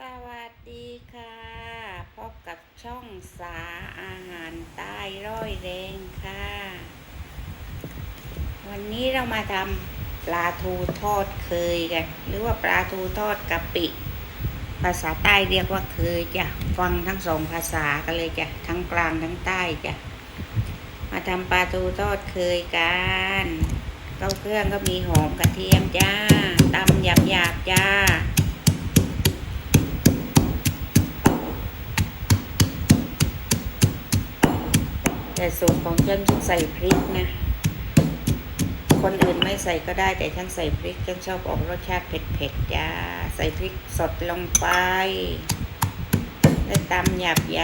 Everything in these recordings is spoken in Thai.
สวัสดีค่ะ พบกับช่องสาอาหารใต้ร้อยแรงค่ะ วันนี้เรามาทำปลาทูทอดเคยกันหรือว่าปลาทูทอดกะปิ ภาษาใต้เรียกว่าเคยจ้ะฟังทั้งสองภาษากันเลยจ้ะทั้งกลางทั้งใต้จ้ะมาทำปลาทูทอดเคยกันเข้าเครื่องก็มีหอมกระเทียมจ้าตำหยาบหยาบๆจ้า แต่สูตรของฉันฉันใส่พริกนะ คนอื่นไม่ใส่ก็ได้แต่ฉันใส่พริกฉันชอบออกรสชาติเผ็ดๆจ้าใส่พริกสดลงไป แล้วตำหยาบห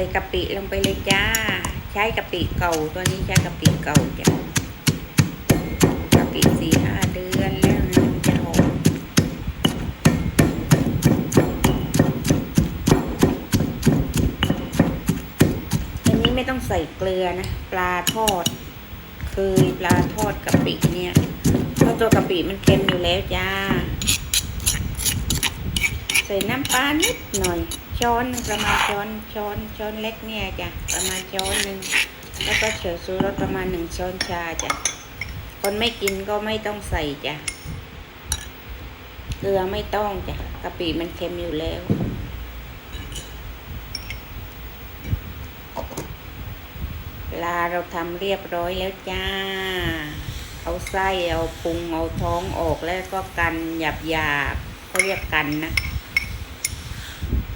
ส่กะปิลงไปเลยจ้า ใช้กะปิเก่าตัวนี้ใช้กะปิเก่าจ้ะกะปิสี่ห้าเดือนแล้วนะจะหอมอันนี้ไม่ต้องใส่เกลือนะ ปลาทอดคือปลาทอดกะปิเนี่ยเพราะตัวกะปิมันเค็มอยู่แล้วจ้า ใส่น้ำปลานิดหน่อย ช้อนประมาณช้อนช้อนช้อนเล็กเนี่ยจ้ะประมาณช้อนหนึ่งแล้วก็เฉยซูรสประมาณหนึ่งช้อนชาจ้ะคนไม่กินก็ไม่ต้องใส่จ้ะเกลือไม่ต้องจ้ะกะปิมันเค็มอยู่แล้วปลาเราทำเรียบร้อยแล้วจ้า เอาไส้เอาพุงเอาท้องออกแล้วก็กันหยาบหยาบๆเขาเรียกกันนะ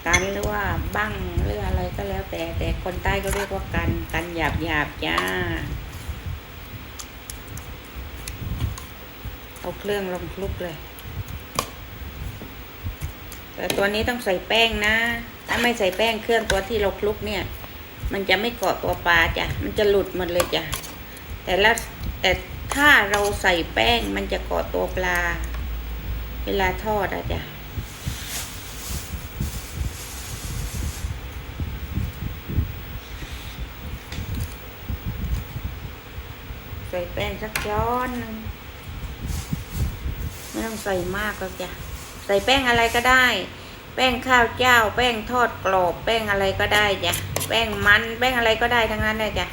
กันหรือว่าบั้งหรืออะไรก็แล้วแต่ แต่คนใต้ก็เรียกว่ากันกันหยาบหยาบจ้าเอาเครื่องลงคลุกเลย แต่ตัวนี้ต้องใส่แป้งนะ ถ้าไม่ใส่แป้งเครื่องตัวที่เราคลุกเนี่ย มันจะไม่เกาะตัวปลาจ้ะ มันจะหลุดหมดเลยจ้ะ แต่ละแต่ถ้าเราใส่แป้งมันจะเกาะตัวปลา เวลาทอดอะจ้ะ ใส่แป้งสักช้อนหนึงไม่ต้องใส่มากหรอกจ้ะใส่แป้งอะไรก็ได้ แป้งข้าวเจ้า แป้งทอดกรอบ แป้งอะไรก็ได้จ้ะแป้งมันแป้งอะไรก็ได้ทั้งนั้นเลยจ้ะ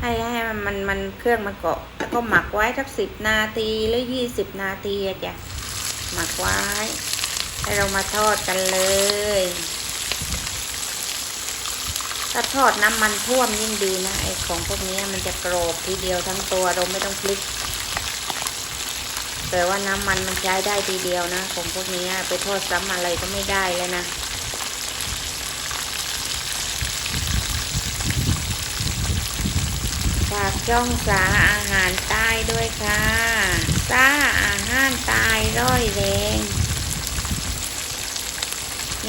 ให้ให้มันมันมันเครื่องมันเกาะ แล้วก็หมักไว้สักสิบนาทีหรือยี่สิบนาทีอะจ้ะหมักไว้ ให้เรามาทอดกันเลย ถ้าทอดน้ำมันท่วมยิ่งดีนะไอ้ของพวกนี้มันจะกรอบทีเดียวทั้งตัวเราไม่ต้องพลิกแต่ว่าน้ำมันมันใช้ได้ทีเดียวนะของพวกนี้ไปทอดซ้ำอะไรก็ไม่ได้แล้วนะฝากจ้องสาอาหารใต้ด้วยค่ะสาอาหารใต้ร้อยแรง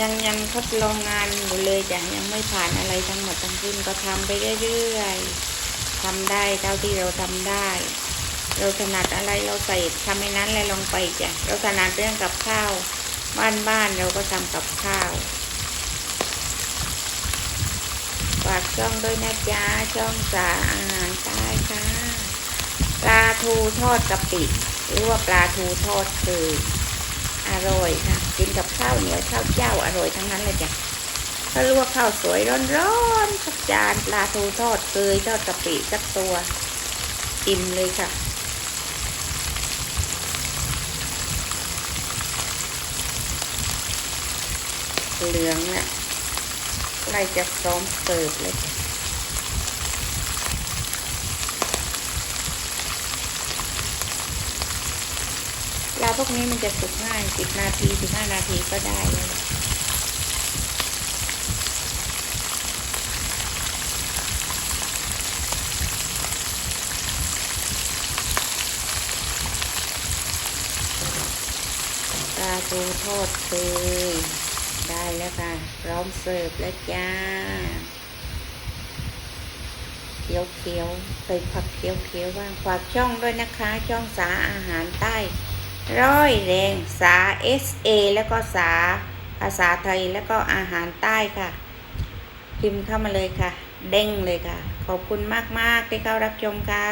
ยังยังทดลองงานอยู่เลยจ้ะยังไม่ผ่านอะไรทั้งหมดทั้งสิ้นก็ทำไปเรื่อยๆทำได้เท่าที่เราทำได้ เราถนัดอะไรเราใส่ทำให้นั้นเลยลงไปจ้ะเราถนัดเรื่องกับข้าวบ้านบ้านๆเราก็ทำกับข้าวฝากช่องด้วยนะจ๊ะช่องสาอาหารใต้ค่ะปลาทูทอดกะปิหรือว่าปลาทูทอดคือ อร่อยค่ะ กินกับข้าวเหนียวข้าวเจ้าอร่อยทั้งนั้นเลยจ้ะถ้าลวกข้าวสวยร้อนๆสักจานปลาทูทอดเคยทอดกะปิสักตัว อิ่มเลยค่ะเหลืองแหละใกล้จะพร้อมเสิร์ฟเลยจ้ะปลาพวกนี้มันจะสุกง่ายสิบนาทีสิบห้านาทีก็ได้แล้วปลาทูทอดเคยได้แล้วค่ะ พร้อมเสิร์ฟแล้วจ้าเขียวเขียวๆใส่ผักเขียวเขียวๆบ้างฝากช่องด้วยนะคะ ช่องสาอาหารใต้ ร้อยแรงสา SA แล้วก็สาภาษาไทยแล้วก็อาหารใต้ค่ะ พิมพ์เข้ามาเลยค่ะ เด้งเลยค่ะ ขอบคุณมาก ๆ ที่เข้ารับชมค่ะ